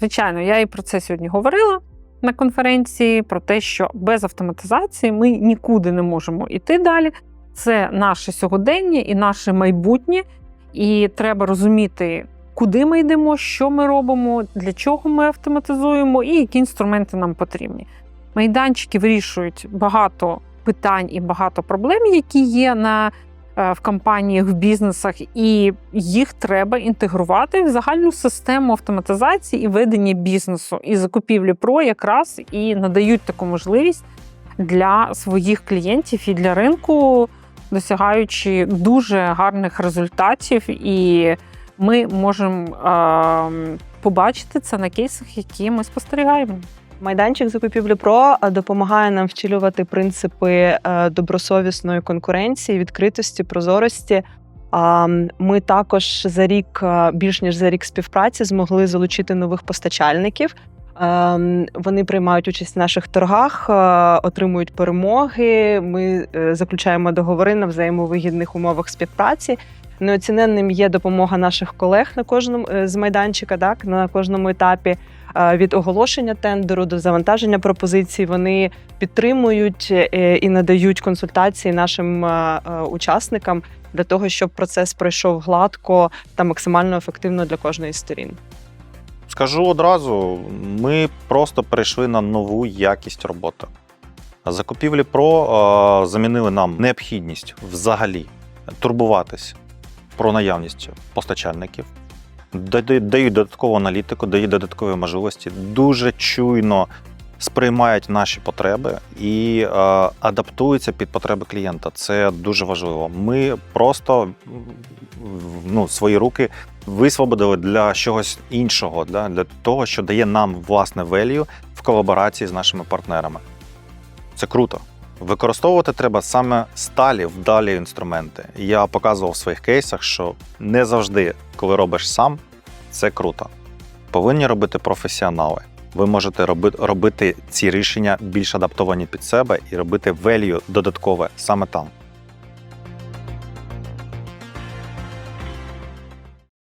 Звичайно, я і про це сьогодні говорила на конференції: про те, що без автоматизації ми нікуди не можемо йти далі. Це наше сьогодення і наше майбутнє, і треба розуміти, куди ми йдемо, що ми робимо, для чого ми автоматизуємо, і які інструменти нам потрібні. Майданчики вирішують багато питань і багато проблем, які є на в компаніях, в бізнесах, і їх треба інтегрувати в загальну систему автоматизації і ведення бізнесу. І закупівлі ПРО якраз і надають таку можливість для своїх клієнтів і для ринку, досягаючи дуже гарних результатів. І ми можемо е, побачити це на кейсах, які ми спостерігаємо. Майданчик закупівлі ПРО допомагає нам втілювати принципи е, добросовісної конкуренції, відкритості, прозорості. Ми також за рік, е, більш ніж за рік співпраці, змогли залучити нових постачальників. Е, Вони приймають участь в наших торгах, отримують перемоги. Ми заключаємо договори на взаємовигідних умовах співпраці. Неоціненним є допомога наших колег на кожному е, з майданчика, так на кожному етапі. Від оголошення тендеру до завантаження пропозицій вони підтримують е, і надають консультації нашим учасникам для того, щоб процес пройшов гладко та максимально ефективно для кожної з сторін. Скажу одразу: ми просто перейшли на нову якість роботи. Закупівлі ПРО замінили нам необхідність взагалі турбуватись про наявність постачальників, дають додаткову аналітику, дають додаткові можливості, дуже чуйно сприймають наші потреби і е, адаптуються під потреби клієнта. Це дуже важливо. Ми просто ну, свої руки висвободили для чогось іншого, да, для того, що дає нам власне value в колаборації з нашими партнерами. Це круто. Використовувати треба саме сталі вдалі інструменти. Я показував в своїх кейсах, що не завжди, коли робиш сам, це круто. Повинні робити професіонали. Ви можете роби- робити ці рішення більш адаптовані під себе і робити value додаткове саме там.